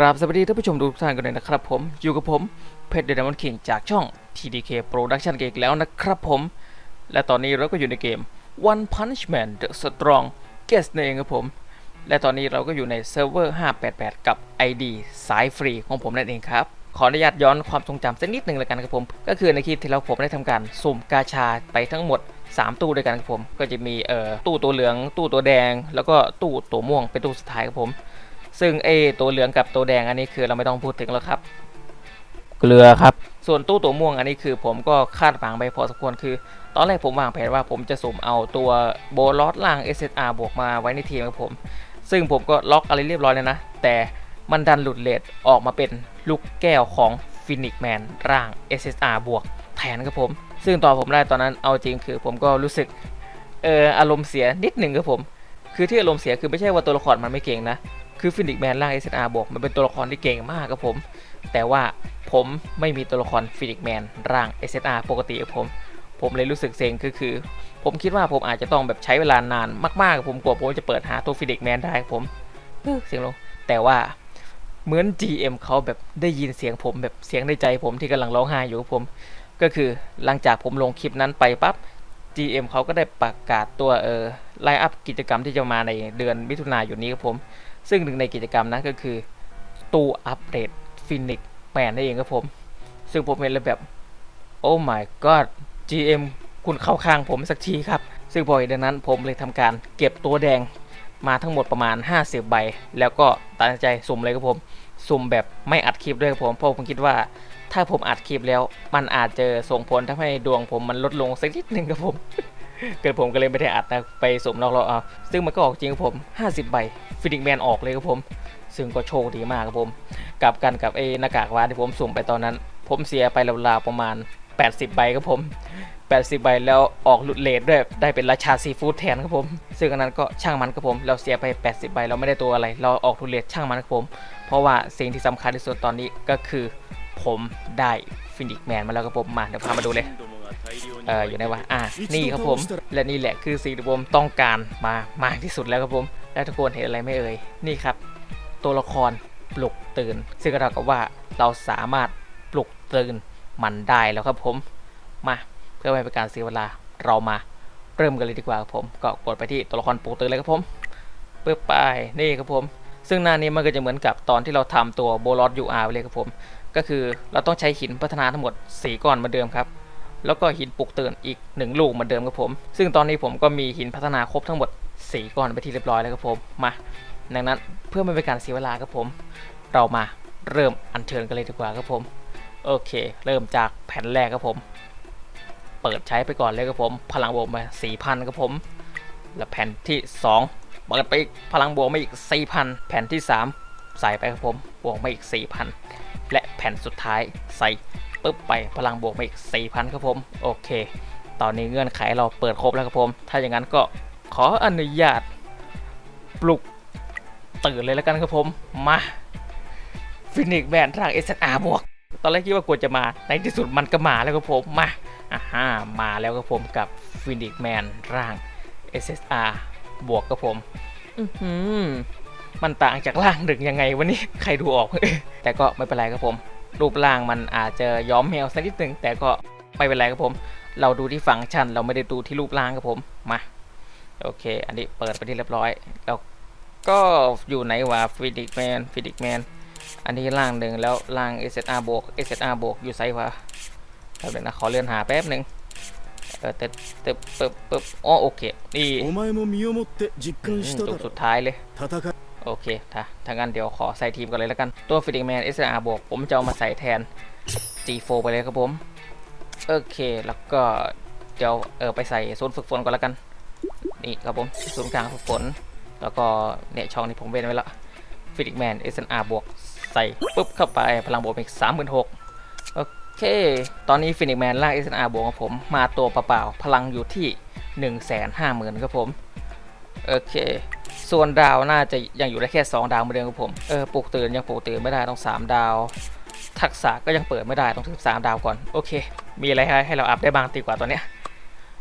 กราบสวัสดีท่านผู้ชมทุกท่านกันเลยนะครับผมอยู่กับผมเพชรเดนมอนคิงจากช่อง TDK Production เกกแล้วนะครับผม และตอนนี้เราก็อยู่ในเกม One Punch Man The Strong Guest นั่นเองครับผม และตอนนี้เราก็อยู่ในเซิร์ฟเวอร์ 588 กับ ID สายฟรีของผมนั่นเองครับ ขออนุญาตย้อนความทรงจำสักนิดหนึ่งเลยกันครับผม ก็คือในคลิปที่เราผมได้ทำการสุ่มกาชาไปทั้งหมด 3 ตู้ด้วยกันครับผม ก็จะมีเอ่อตู้ตัวเหลือง ตู้ตัวแดง แล้วก็ตู้ตัวม่วงเป็นตู้สุดท้ายครับผม ซึ่งเอตัวเหลืองกับตัวแดงอันนี้คือเราไม่ต้องพูดถึงแล้วครับ เกลือครับ ส่วนตู้ตัวม่วงอันนี้คือผมก็คาดหวังไปพอสมควรคือ ตอนแรกผมวางแผนว่าผมจะสุ่มเอาตัวโบลอสล่าง SSR บวกมาไว้ในทีมครับผม ซึ่งผมก็ล็อกอะไรเรียบร้อยแล้วนะ แต่มันดันหลุดเลทออกมาเป็นลูกแก้วของฟินิกแมนร่าง SSR บวกแทนครับผม ซึ่งตอนผมได้ตอนนั้นเอาจริงคือผมก็รู้สึกเอออารมณ์เสียนิดหนึ่งครับผม คือที่อารมณ์เสียคือไม่ใช่ว่าตัวละครมันไม่เก่งนะ คือฟินิกแมนร่าง SSR บวกมันเป็นตัวละครที่เก่งมากครับผม แต่ว่าผมไม่มีตัวละครฟินิกแมนร่าง SSR ปกติครับผม ผมเลยรู้สึกเซ็งคือคือ ผมคิดว่าผมอาจจะต้องแบบใช้เวลานานมากๆครับผมกว่าผมจะเปิดหาตัวฟินิกแมนได้ครับผมเออเสียงลงแต่ว่าเหมือน GM เขาแบบได้ยินเสียงผมแบบเสียงในใจผมที่กำลังร้องไห้อยู่ครับผม ก็คือหลังจากผมลงคลิปนั้นไปปั๊บ GM เขาก็ได้ประกาศตัวเออไลน์อัพกิจกรรมที่จะมาในเดือนมิถุนายนนี้ครับผม ซึ่งหนึ่งในกิจกรรมนั้นก็คือตู้อัปเดตฟินิกแมนนั่นเองครับผม ซึ่งผมเห็นแล้วแบบ โอ้ my god GM คุณเข้าข้างผมสักทีครับ ซึ่งพอเห็นดังนั้นผมเลยทำการเก็บตัวแดงมาทั้งหมดประมาณ 50 ใบ แล้วก็ตัดใจสุ่มเลยครับผม สุ่มแบบไม่อัดคลิปด้วยครับผมเพราะผมคิดว่าถ้าผมอัดคลิปแล้ว มันอาจจะส่งผลทำให้ดวงผมมันลดลงสักนิดนึงครับผม เกิดผมก็เลยไม่ได้อัดนะไปสุ่มนอกรอบเอาซึ่งมันก็ออกจริงครับผม 50 ใบฟินิกแมนออกเลยครับผม ซึ่งก็โชคดีมากครับผมกลับกันกับไอ้หน้ากากวาที่ผมสุ่มไปตอนนั้น ผมเสียไปราวๆประมาณ 80 ใบครับผม 80 ใบแล้วออกหลุดเลทด้วยได้เป็นราชาซีฟู้ดแทนครับผม ซึ่งอันนั้นก็ช่างมันครับผม เราเสียไป 80 ใบเราไม่ได้ตัวอะไร เราออกทุเรศช่างมันครับผม เพราะว่าสิ่งที่สำคัญที่สุดตอนนี้ก็คือ ผมได้ฟินิกแมนมาแล้วครับผมมาเดี๋ยวพามาดูเลย เอออยู่ไหนวะอะนี่ครับผม และนี่แหละคือสิ่งที่ผมต้องการมามากที่สุดแล้วครับผม และทุกคนเห็นอะไรไม่เอ่ยนี่ครับ ตัวละครปลุกตื่น ซึ่งก็เท่ากับว่าเราสามารถปลุกตื่นมันได้แล้วครับผมมาเพื่อไม่เป็นการเสียเวลาเรามาเริ่มกันเลยดีกว่าครับผม ก็กดไปที่ตัวละครปลุกตื่นเลยครับผมเปิดไปนี่ครับผม ซึ่งหน้านี้มันก็จะเหมือนกับตอนที่เราทำตัวโบลอสยูอาร์ไปเลยครับผม ก็คือเราต้องใช้หินพัฒนาทั้งหมด 4 ก้อนเหมือนเดิมครับ แล้วก็หินปลุกตื่นอีก 1 ลูกเหมือนเดิมครับผม ซึ่งตอนนี้ผมก็มีหินพัฒนาครบทั้งหมด4ก้อนไปที่เรียบร้อยแล้วครับผมมาดังนั้นเพื่อไม่เป็นการเสียเวลาครับผม เรามาเริ่มอัญเชิญกันเลยดีกว่าครับผม โอเค เริ่มจากแผ่นแรกครับผม เปิดใช้ไปก่อนเลยครับผม พลังบวกมา4,000ครับผม และแผ่นที่ 2 เปิดไปอีกพลังบวกมาอีก 4,000 แผ่นที่ 3 ใส่ไปครับผมบวกมาอีก 4,000 และแผ่นสุดท้ายใส่ ปึ๊บไปพลังบวกมาอีก 4,000 ครับผม โอเค ตอนนี้เงื่อนไขเราเปิดครบแล้วครับผม ถ้าอย่างนั้นก็ขออนุญาต ปลุกตื่นเลยแล้วกันครับผม มาฟินิกแมนร่าง SR บวก ตอนแรกคิดว่ากลัวจะมา ในที่สุดมันก็มาแล้วครับผม มาอ่าฮะมาแล้วครับผมกับฟินิกแมนร่าง SSR บวกครับผม อือหือมันต่างจากร่างหนึ่งยังไงวันนี้ใครดูออก แต่ก็ไม่เป็นไรครับผม รูปร่างมันอาจจะย้อมแมวสักนิดหนึ่งแต่ก็ไม่เป็นไรครับผม เราดูที่ฟังก์ชัน เราไม่ได้ดูที่รูปร่างครับผมมาโอเค อันนี้เปิดไปที่เรียบร้อยเราก็อยู่ไหนวะฟิดิกแมนฟิดิกแมนอันนี้ล่างหนึ่งแล้วล่าง SSR บวก SSR บวกอยู่ไซวะครับเดี๋ยวนะขอเลื่อนหาแป๊บหนึ่งเออเติบเติบเติบเติบอ๋อโอเคนี่ตุวสุดท้ายเลย โอเคถ้าถ้างั้นเดี๋ยวขอใส่ทีมกันเลยแล้วกัน ตัวฟิดิกแมน SR บวกผมจะเอามาใส่แทน G4 ไปเลยครับผม โอเค แล้วก็เดี๋ยวเออไปใส่ศูนย์ฝึกฝนก่อนแล้วกัน นี่ครับผมศูนย์กลางฝึกฝน แล้วก็เนี่ยช่องนี้ผมเว้นไว้ล้วฟิดิกแมน SNR บวกใส่ปุ๊บเข้าไปพลังบวกอีกสามหมื่นหกโอเค ตอนนี้ฟินิกแมนล่าง SNR บวกของผมมาตัวเปล่าๆพลังอยู่ที่1นึ่งแสนห้าหมื่นครับผม โอเค ส่วนดาวน่าจะยังอยู่ได้แค่ 2 ดาวเหมือนเดิมครับผม เออปลุกตื่นยังปลุกตื่นไม่ได้ต้อง 3 ดาว ทักษะก็ยังเปิดไม่ได้ต้องถึง3ดาวก่อน โอเค มีอะไรให้ให้เราอัพได้บ้างตีกว่าตัวเนี้ย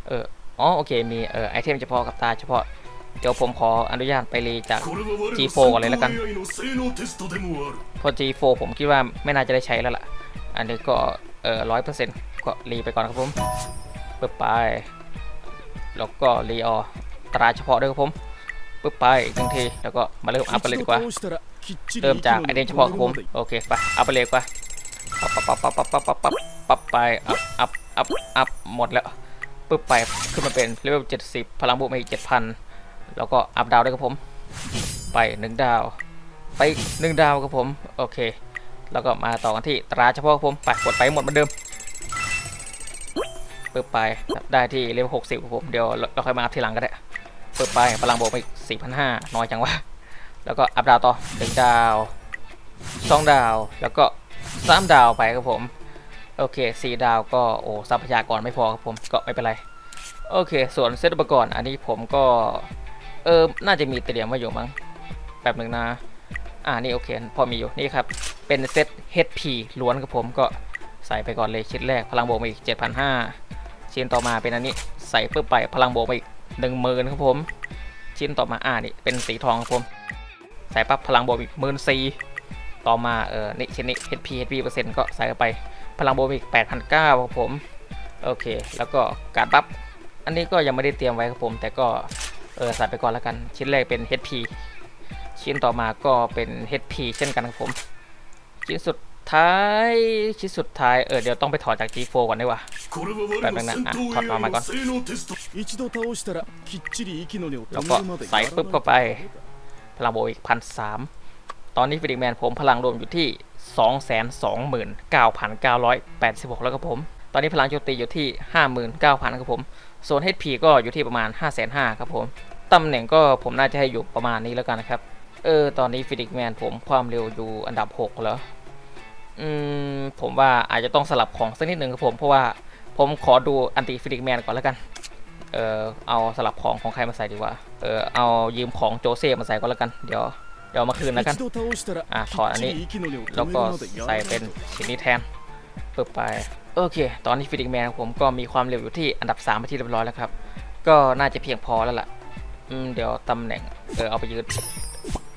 เออ อ๋อ โอเค มี เออไอเทมเฉพาะกับตาเฉพาะ เดี๋ยวผมขออนุญาตไปรีจาก G4 ก่อนเลยแล้วกันเพราะ G4 ผมคิดว่าไม่น่าจะได้ใช้แล้วล่ะ อันนี้ก็ เออร้อยเปอร์เซ็นต์ก็รีไปก่อนครับผมปึ๊บไป แล้วก็รีออตราเฉพาะด้วยครับผม ปึ๊บไปหนึ่งทีแล้วก็มาเริ่มอัพไปเลยดีกว่า เริ่มจากไอเดนเฉพาะครับผมโอเคไปอัพไปเลยดีกว่าปั๊บปั๊บปั๊บปั๊บปั๊บปั๊บปั๊บปั๊บไปอัพอัพอัพอัพหมดแล้วปึ๊บไปขึ้นมาเป็นเลเวล70พลังบวกมาอีก7,000แล้วก็อัพดาวด้วยครับผม ไปหนึ่งดาว ไปอีกหนึ่งดาวครับผมโอเค แล้วก็มาต่อกันที่ตราเฉพาะครับผมไปกดไปหมดเหมือนเดิมปึ๊บไปได้ที่เลเวล60ครับผมเดี๋ยวเราค่อยมาอัพทีหลังก็ได้ ปึ๊บไปพลังบวกมาอีก4,500น้อยจังวะ แล้วก็อัพดาวต่อหนึ่งดาวสองดาว แล้วก็สามดาวไปครับผม โอเคสี่ดาวก็โอ้ทรัพยากรไม่พอครับผม ก็ไม่เป็นไร โอเค ส่วนเซตอุปกรณ์อันนี้ผมก็ เออน่าจะมีเตรียมไว้อยู่มั้งแป๊บหนึ่งนะ อ่า นี่โอเค พอมีอยู่ นี่ครับ เป็นเซต HP ล้วนครับผม ก็ใส่ไปก่อนเลยชิ้นแรก พลังบวกมาอีก 7,500ชิ้นต่อมาเป็นอันนี้ ใส่เพื่อไป พลังบวกมาอีก 10,000ครับผม ชิ้นต่อมาอ่านี่เป็นสีทองครับผมใส่ปั๊บพลังบวกอีกหมื่นสี่ต่อมาเออนี่ชิ้นนี้ HP HP เปอร์เซ็นต์ก็ใส่ไปพลังบวกอีก8,900ครับผมโอเค แล้วก็การปั๊บอันนี้ก็ยังไม่ได้เตรียมไว้ครับผม แต่ก็เออใส่ไปก่อนแล้วกัน ชิ้นแรกเป็น HP ชิ้นต่อมาก็เป็น HP เช่นกันครับผม ชิ้นสุด ท้ายชิ้นสุดท้ายเออเดี๋ยวต้องไปถอดจาก G4 ก่อนดีกว่าแบบนั้นอะถอดมามาก่อนแล้วก็ใส่ปุ๊บเข้าไป พลังบวกอีกพันสามตอนนี้ฟิดิกแมนผมพลังรวมอยู่ที่ 2 2 9 9 8 6 แล้วครับผม ตอนนี้พลังโจมตีอยู่ที่ 59,000ครับผมส่วน HP ก็อยู่ที่ประมาณ 5 5 0 0 0ครับผมตำแหน่งก็ผมน่าจะให้อยู่ประมาณนี้แล้วกันนะครับเออตอนนี้ฟิดิกแมนผมความเร็วอยู่อันดับ 6 แล้ว อืมผมว่าอาจจะต้องสลับของสักนิดหนึ่งครับผมเพราะว่าผมขอดูอันติฟิดิกแมนก่อนแล้วกัน เออเอาสลับของของใครมาใส่ดีกว่า เออเอายืมของโจเซ่มาใส่ก็แล้วกันเดี๋ยวเดี๋ยวมาคืนแล้วกัน อะถอดอันนี้ แล้วก็ใส่เป็นชิ้นนี้แทนเปึ๊บไป โอเค ตอนนี้ฟิดิกแมนผมก็มีความเร็วอยู่ที่อันดับ3ไปที่เรียบร้อยแล้วครับ ก็น่าจะเพียงพอแล้วล่ะ อืมเดี๋ยวตำแหน่ง เออเอาไปยืน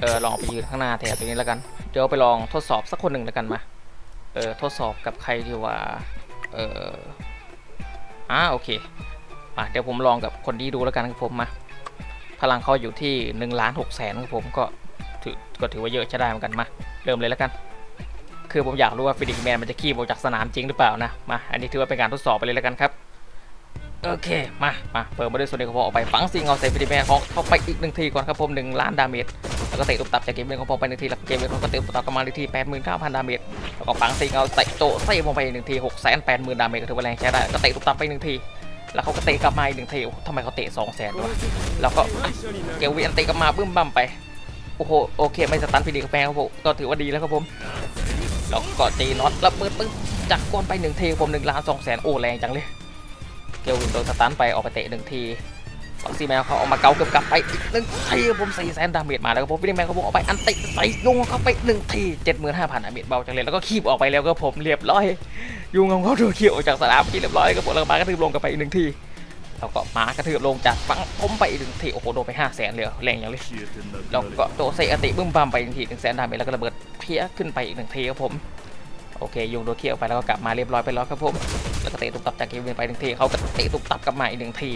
เออลองเอาไปยืนข้างหน้าแทนตรงนี้แล้วกัน เดี๋ยวไปลองทดสอบสักคนหนึ่งแล้วกันมา เออทดสอบกับใครดีว่าเอออ่าโอเคอะเดี๋ยวผมลองกับคนนี้ดูแล้วกันครับผมมาพลังเขาอยู่ที่1ล้าน6แสนครับผมก็ถือก็ถือว่าเยอะใช้ได้เหมือนกันมาเริ่มเลยแล้วกัน คือผมอยากรู้ว่าฟิดิกแมนมันจะขี้ออกจากสนามจริงหรือเปล่านะมาอันนี้ถือว่าเป็นการทดสอบไปเลยแล้วกันครับโอเคมามาเปิดมาด้วยโซนิกพอออกไปฝังซิงเอาใส่ฟิดิกแมนของเข้าไปอีกหนึ่งทีก่อนครับผมหนึ่งล้านดาเมจ ก็เตะตุบตับจากเกมเมนของผมไปหนึ่งทีแล้วเกมเมนของก็เตะตุบตับกลับมาหนึ่งทีแปดหมื่นเก้าพันดาเมจแล้วก็ฝังซิงเอาใส่โจเซ่ลงไปหนึ่งทีหกแสนแปดหมื่นดาเมจก็ถือว่าแรงใช้ได้ก็เตะตุบตับไปหนึ่งทีแล้วเขาก็เตะกลับมาอีกหนึ่งทีโอทำไมเขาเตะสองแสนด้วยแล้วก็เกลเวียนเตะกลับมาบึ้มบั่มไปโอ้โหโอเคไม่สตันฟิดิกแมนครับผมก็ถือว่าดีแล้วครับผมแล้วก็ตีน็อตแล้วเปิดปึ๊บจักก้นไปหนึ่งทีผมหนึ่งล้านสองแสนโอ้แรงจังเลยเกลวินโดนสตันไปออกไปเตะหนึ่งที ฟังซีแมวเขาเอามาเกาเกือบกลับไปอีกหนึ่งทีผมสี่แสนดาเมจมาแล้วก็ผมฟิลิปแมนเขาบอกเอาไปอันติใส่ยุงเขาไปหนึ่งทีเจ็ดหมื่นห้าพันดาเมจเบาจังเลยแล้วก็คีบออกไปแล้วก็ผมเรียบร้อย ยุงของเขาโดนเขี่ยวออกจากสนามที่เรียบร้อยก็ผมแล้วก็มากระทืบลงกันไปอีกหนึ่งทีแล้วก็มากระทืบลงจากฝั่งผมไปอีกหนึ่งทีโอ้โหโดนไปห้าแสนเลยแรงอย่างเลยแล้วก็โดนเซอติบึ้มบัมไปหนึ่งทีหนึ่งแสนดาเมจแล้วก็ระเบิดเพี้ยขึ้นไปอีกหนึ่งทีครับผมโอเคยุงโดนเคี่ยวไปแล้วก็กลับมาเรียบร้อยไปแล้วครับผมแล้วก็เตะตุบตับจากเกมไปหนึ่งทีเขาก็เตะตุบตับกลับมาอีกหนึ่งที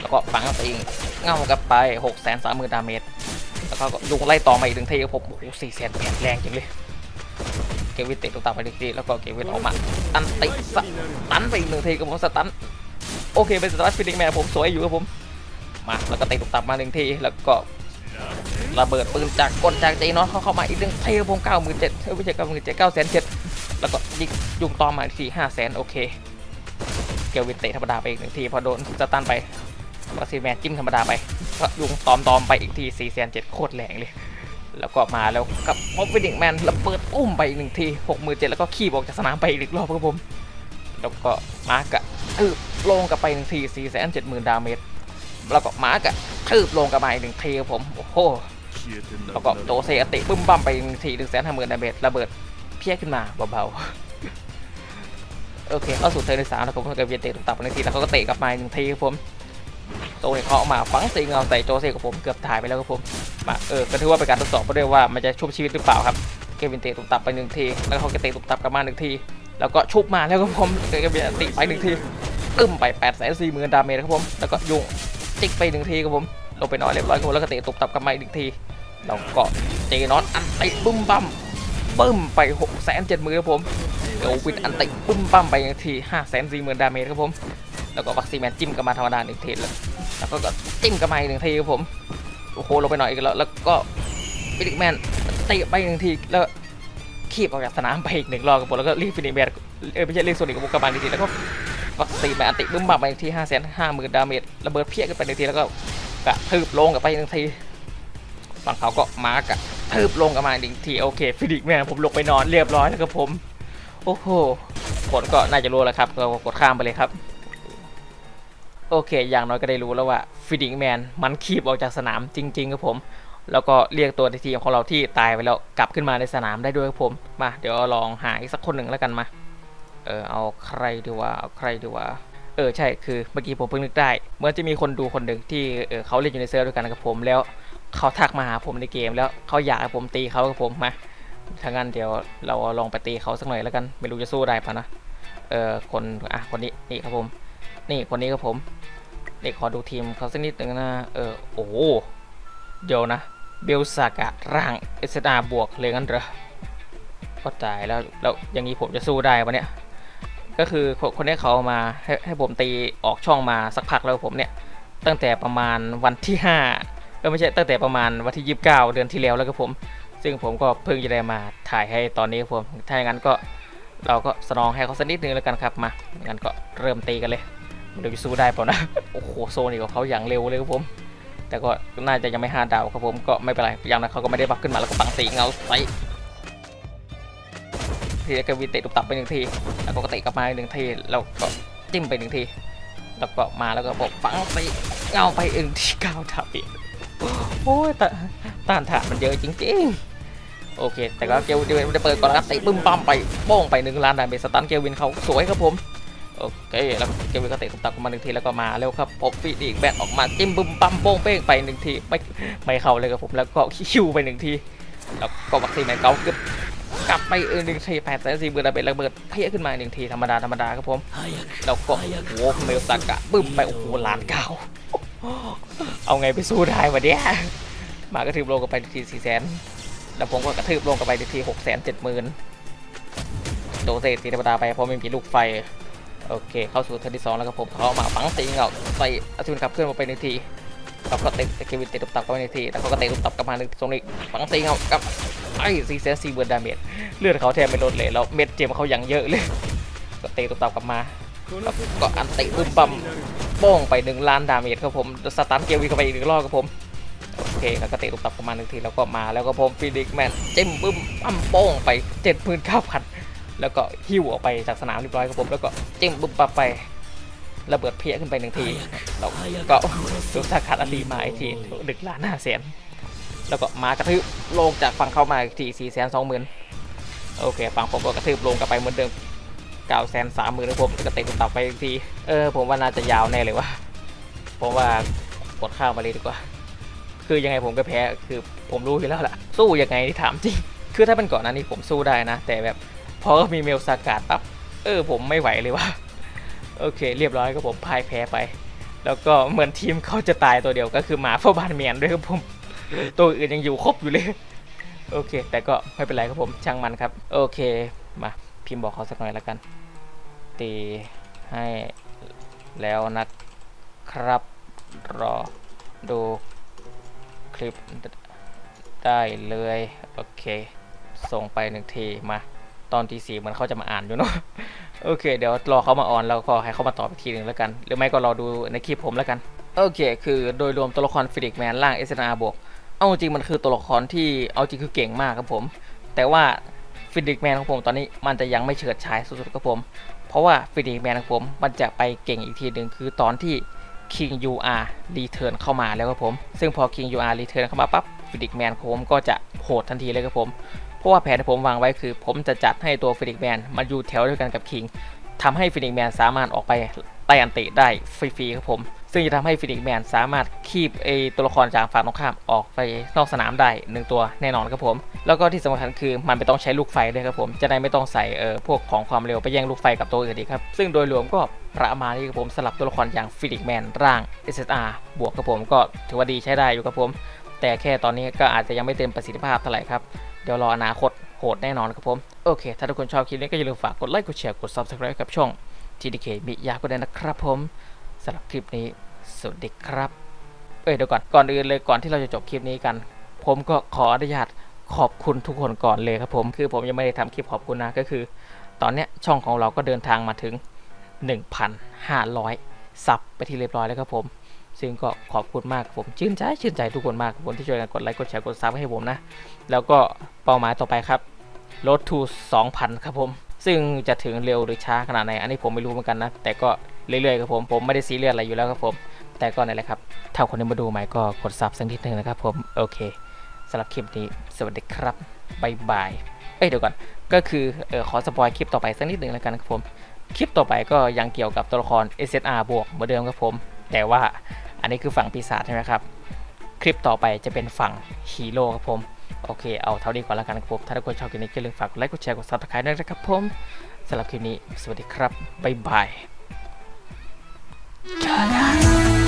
แล้วก็ฝังตัวเองเงากับไปหกแสนสามหมื่นดาเมจแล้วก็ยุงไล่ต่อมาอีกหนึ่งทีครับผมโอ้โหสี่แสนแปดแรงจังเลยเกวินเตะตุบตับไปหนึ่งทีแล้วก็เกวินออกมาอันติสตันไปอีกหนึ่งทีกับผมสตันโอเคเป็นสตันฟินิกแมนผมสวยอยู่ครับผมมาแล้วก็เตะตุบตับมาหนึ่งทีแล้วก็ระเบิดปืนจากกลจากใจน้องเขาเข้ามาอีกหนึ่งเทพงเก้าหมื่นเจ็ดเอ้ยไม่ใช่เก้าหมื่นเจ็ดเก้าแสนเจ็ดแล้วก็ยิงยุงต่อมาอีกทีห้าแสนโอเค เกลวินเตะธรรมดาไปอีกหนึ่งทีพอโดนสตันไป ก็ซีแมนจิ้มธรรมดาไปก็ยุงตอมตอมไปอีกทีสี่แสนเจ็ดโคตรแรงเลย แล้วก็มาแล้วกับมอฟฟินิกแมนระเบิดอุ้มไปอีกหนึ่งทีหกหมื่นเจ็ดแล้วก็ขี่ออกจากสนามไปอีกรอบครับผม แล้วก็มากะทืบลงกับไปหนึ่งทีสี่แสนเจ็ดหมื่นดาเมจแล้วก็มากะทืบลงกับมาอีกหนึ่งทีครับผมโอ้โหแล้วก็โจเซอติบึ้มบั้มไปหนึ่งทีหนึ่งแสนห้าหมื่นดาเมจระเบิดเพี้ยขึ้นมาเบาๆโอเคเข้าสู่เทิร์นที่สามแล้วผมก็เกิดเวียนเตะตุกตับไปหนึ่งทีแล้วเขาก็เตะกลับมาอีกหนึ่งทีครับผม โซเนเขาะมาฝังสีเงาใส่โจเซกับผมเกือบถ่ายไปแล้วครับผมมาเออก็ถือว่าเป็นการทดสอบด้วยว่ามันจะชุบชีวิตหรือเปล่าครับเควินเตะตุบตับไปหนึ่งทีแล้วเขาก็เตะตุบตับกลับมาหนึ่งทีแล้วก็ชุบมาแล้วก็ผมเควินติไปหนึ่งทีตึ้มไป8ปดแสนสี่หมื่นดาเมจครับผมแล้วก็ยุงจิกไปหนึ่งทีครับผมลงไปนอนเรียบร้อยครับผมแล้วก็เตะตุบตับกลับมาอีกหนึ่งทีแล้วก็เจนอนอันติบึ้มบัมบึ้มไปหกแสนเจ็ดหมื่นครับผมเดี๋ยววินอันติบึ้มบัมไปหนึ่งทีห้าแสนสี่หมื่นดาเมจครับผม แล้วก็วัคซีแมนจิ้มกลับมาธรรมดาหนึ่งเทีแล้วแล้วก็จิ้มกลับมาอีกหนึ่งทีครับผมโอ้โหลงไปหน่อยอีกแล้วแล้วก็ฟินิกแมนเตะไปหนึ่งทีแล้วขีบออกจากสนามไปอีกหนึ่งรอบครับผมแล้วก็รีบฟินิกแมนเออไม่ใช่เรียกโซนิกกับกกลับมาหนึ่งทีแล้วก็วัคซีนแมนอันติบึ้มบัมไปหนึ่งทีห้าแสนห้าหมื่นดาเมจระเบิดเพี้ยกันไปหนึ่งทีแล้วก็กระทืบลงกับไปหนึ่งทีฝั่งเขาก็มากระทืบลงกับมาหนึ่งทีโอเคฟินิกแมนผมลงไปนอนเรียบร้อยแล้วครับผม โอ้โหกดก็น่าจะรู้แล้วครับก็กดข้ามไปเลยครับ โอเค อย่างน้อยก็ได้รู้แล้วว่าฟิดิงแมนมันขีบออกจากสนามจริง ๆ ครับผม แล้วก็เรียกตัวในทีมของเราที่ตายไปแล้วกลับขึ้นมาในสนามได้ด้วยครับผม มา เดี๋ยวลองหาอีกสักคนหนึ่งแล้วกันมา เออ เอาใครดีว่าเอาใครดีว่าเออ ใช่ คือเมื่อกี้ผมเพิ่งนึกได้เหมื่อนจะมีคนดูคนหนึ่งที่เออเขาเล่นอยู่ในเซิร์ฟด้วยกันกับผม แล้วเขาทักมาหาผมในเกม แล้วเขาอยากให้ผมตีเขากับผมมาถ้างั้นเดี๋ยวเราลองไปตีเขาสักหน่อยแล้วกัน ไม่รู้จะสู้ได้ปะนะ เออคน อะ คนนี้ นี่ครับผม นี่ คนนี้ครับผม เด็กขอดูทีมเขาสักนิดหนึ่งนะ เออ โอ้เดี๋ยวนะ เบลซากะร่างเอสดาบวกเลยงั้นเหรอก็ตายแล้วแล้วอย่างนี้ผมจะสู้ได้ปะเนี่ย ก็คือคนคนนี้เขามาให้ให้ผมตีออกช่องมาสักพักแล้วผมเนี่ย ตั้งแต่ประมาณวันที่5ก็ไม่ใช่ตั้งแต่ประมาณวันที่ 29 เดือนที่แล้วแล้วครับผม ซึ่งผมก็เพิ่งจะได้มาถ่ายให้ตอนนี้ผมถ้าอย่างนั้นก็เราก็สนองให้เขาสักนิดนึงแล้วกันครับมางั้นก็เริ่มตีกันเลย เดี๋ยวจะสู้ได้เปล่านะ โอ้โหโซนี่ของเขาอย่างเร็วเลยครับผม แต่ก็น่าจะยังไม่ห้าดาวครับผมก็ไม่เป็นไรอย่างนั้นเขาก็ไม่ได้บัฟขึ้นมาแล้วก็ปังสีเงาใสทีแล้วก็วีเตะตุบตับไปหนึ่งที แล้วก็เตะกลับมาอีกหนึ่งที แล้วก็จิ้มไปหนึ่งที แล้วก็มาแล้วก็บอกฝังสีเงาไปอีกทีเก้าทับอีกโอ้ยแต่ต้านทานมันเยอะจริงๆ โอเค แต่ก็เกลวินจะเปิดก่อนแล้วครับเตะบึ้มปั๊มไปโป้งไปหนึ่งล้านดาเมจสตันเกลวินเขาสวยครับผม โอเคแล้วเกมวิก็เตะตุบตับกันมาหนึ่งทีแล้วก็มาเร็วครับพบฟีดอีกแบตออกมาจิ้มบึมปั๊มโป้งเป้งไปหนึ่งทีไม่ไม่เข้าเลยครับผมแล้วก็คิวไปหนึ่งทีแล้วก็วัคซีนแมนเกาเกือบกลับไปเออหนึ่งทีแปดแสนสี่หมื่นดาเมจระเบิดเพี้ยขึ้นมาหนึ่งทีธรรมดาธรรมดาครับผมแล้วก็โอ้โหเมลซากะบึ้มไปโอ้โหล้านเก้าเอาไงไปสู้ได้วะเนี่ยมากระทืบลงกันไปทีสี่แสนแล้วผมก็กระทืบลงกันไปทีหกแสนเจ็ดหมื่นโดเซตีธรรมดาไปเพราะไม่มีลูกไฟ โอเค เข้าสู่เทิร์นที่สองแล้วครับผมเขามาฝังตีเงาใส่อาทูนขับเคลื่อนมาไปหนึ่งทีเขาก็เตะเควินเตะตุบตับเข้าไปหนึ่งทีแล้วเขาก็เตะตุบตับกลับมาหนึ่งตรงนี้ฝังตีเงากับไอ้ซีเซนซีเบิร์ดดาเมจเลือดเขาแทบไม่ลดเลยแล้วเม็ดเจมเขาอย่างเยอะเลยก็เตะตุบตับกลับมาแล้วก็อันเตะบึ้มบัมป้องไปหนึ่งล้านดาเมจครับผมสตันเกวีเข้าไปอีกหนึ่งรอบครับผมโอเคแล้วก็เตะตุบตับกลับมาหนึ่งทีแล้วก็มาแล้วก็ผมฟินิกแมนจิ้มบึ้มบัมโป้งไปเจ็ดหมื่นเก้าพัน แล้วก็หิ้วออกไปจากสนามเรียบร้อยครับผมแล้วก็จิ้มบุบปับไประเบิดเพี้ยขึ้นไปหนึ่งทีแล้วก็ดูสาขาดอลีมาอีกทีหนึ่งล้านห้าแสนแล้วก็มากระทืบลงจากฝั่งเข้ามาอีกทีสี่แสนสองหมื่นโอเคฝั่งผมก็กระทืบลงกลับไปเหมือนเดิมเก้าแสนสามหมื่นครับผมแล้วก็เตะตุ่ตับไปอีกทีเออผมว่าน่าจะยาวแน่เลยว่ะเพราะว่ากดข้าวมาเลยดีกว่า คือยังไงผมก็แพ้คือผมรู้อยู่แล้วล่ะ สู้ยังไงที่ถามจริง คือถ้าเป็นก่อนหนั้นนี่ผมสู้ได้นะ แต่แบบ พอมีเมลสากาดปั๊บเออผมไม่ไหวเลยว่ะโอเค เรียบร้อยก็ผมพ่ายแพ้ไป แล้วก็เหมือนทีมเขาจะตายตัวเดียวก็คือหมาเฝ้าบ้านเมียนด้วยครับผม ตัวอื่นยังอยู่ครบอยู่เลย โอเค แต่ก็ไม่เป็นไรครับผมช่างมันครับ โอเคมาพิมพ์บอกเขาสักหน่อยแล้วกัน ตีให้แล้วนะครับรอดูคลิปได้เลย โอเค ส่งไปหนึ่งทีมา ตอนทีสี่เหมือนเขาจะมาอ่านอยู่เนาะโอเค เดี๋ยวรอเขามาออนแล้วก็ให้เขามาตอบอีกทีหนึ่งแล้วกัน หรือไม่ก็รอดูในคลิปผมแล้วกัน โอเค คือโดยรวมตัวละครฟิดิกแมนล่าง s อ r บวกเอาจริงมันคือตัวละครที่เอาจริงคือเก่งมากครับผม แต่ว่าฟิดิกแมนของผมตอนนี้มันจะยังไม่เฉิดฉายสุดๆครับผม เพราะว่าฟิดิกแมนของผมมันจะไปเก่งอีกทีหนึ่งคือตอนที่ King UR Return เข้ามาแล้วครับผม ซึ่งพอ King UR Return เข้ามาปั๊บฟิดิกแมนของผมก็จะโหดทันทีเลยครับผม เพราะว่าแผนที่ผมวางไว้คือ ผมจะจัดให้ตัวฟินิกแมนมาอยู่แถวเดียวกันกับคิงทำให้ฟินิกแมนสามารถออกไปไต่อันติได้ฟรีๆครับผม ซึ่งจะทำให้ฟินิกแมนสามารถคีบไอตัวละครจากฝั่งตรงข้ามออกไปนอกสนามได้หนึ่งตัวแน่นอนครับผม แล้วก็ที่สำคัญคือมันไม่ต้องใช้ลูกไฟด้วยครับผม จะได้ไม่ต้องใส่เออพวกของความเร็วไปแย่งลูกไฟกับตัวอื่นอีกครับ ซึ่งโดยรวมก็ประมาณนี้ครับผมสลับตัวละครอย่างฟินิกแมนร่าง SSR บวกครับผมก็ถือว่าดีใช้ได้อยู่ครับผม แต่แค่ตอนนี้ก็อาจจะยังไม่เต็มประสิทธิภาพเท่าไหร่ครับ ดี๋ยวรออนาคตโหดแน่นอนครับผม โอเค ถ้าทุกคนชอบคลิปนี้ก็อย่าลืมฝากกดไลค์ กดแชร์ กด subscribe กับช่อง TDK มิยาก็ได้นะครับผมสำหรับคลิปนี้ สวัสดีครับ เอ้ยเดี๋ยวก่อน ก่อนอื่นเลยก่อนที่เราจะจบคลิปนี้กัน ผมก็ขออนุญาตขอบคุณทุกคนก่อนเลยครับผม คือผมยังไม่ได้ทำคลิปขอบคุณนะ ก็คือ ตอนเนี้ยช่องของเราก็เดินทางมาถึง 1,500 ซับไปที่เรียบร้อยแล้วครับผม ซึ่งก็ขอบคุณมากครับผมชื่นใจชื่นใจทุกคนมากครับผมที่ช่วยกันกดไลค์กดแชร์กดซับให้ผมนะ แล้วก็เป้าหมายต่อไปครับ Road to 2,000 ครับผม ซึ่งจะถึงเร็วหรือช้าขนาดไหน อันนี้ผมไม่รู้เหมือนกันนะ แต่ก็เรื่อยๆครับผม ผมไม่ได้ซีเรียสอะไรอยู่แล้วครับผม แต่ก็นั่นแหละครับ ถ้าคนที่มาดูใหม่ก็กดซับสักนิดนึงนะครับผม โอเคสำหรับคลิปนี้ สวัสดีครับบายบาย เอ้ยเดี๋ยวก่อน ก็คือเออขอสปอยคลิปต่อไปสักนิดนึงแล้วกันครับผม คลิปต่อไปก็ยังเกี่ยวกับตัวละคร SSR บวกเหมือนเดิมครับผม แต่ว่า อันนี้คือฝั่งปีศาจใช่ไหมครับ คลิปต่อไปจะเป็นฝั่งฮีโร่ครับผม โอเค เอาเท่านี้ก่อนแล้วกันครับผมถ้าทุกคนชอบคลิปนี้ก็อย่าลืมฝากกดไลค์ กดแชร์ กดซับสไครต์ด้วยนะครับผมสำหรับคลิปนี้ สวัสดีครับ บ๊ายบาย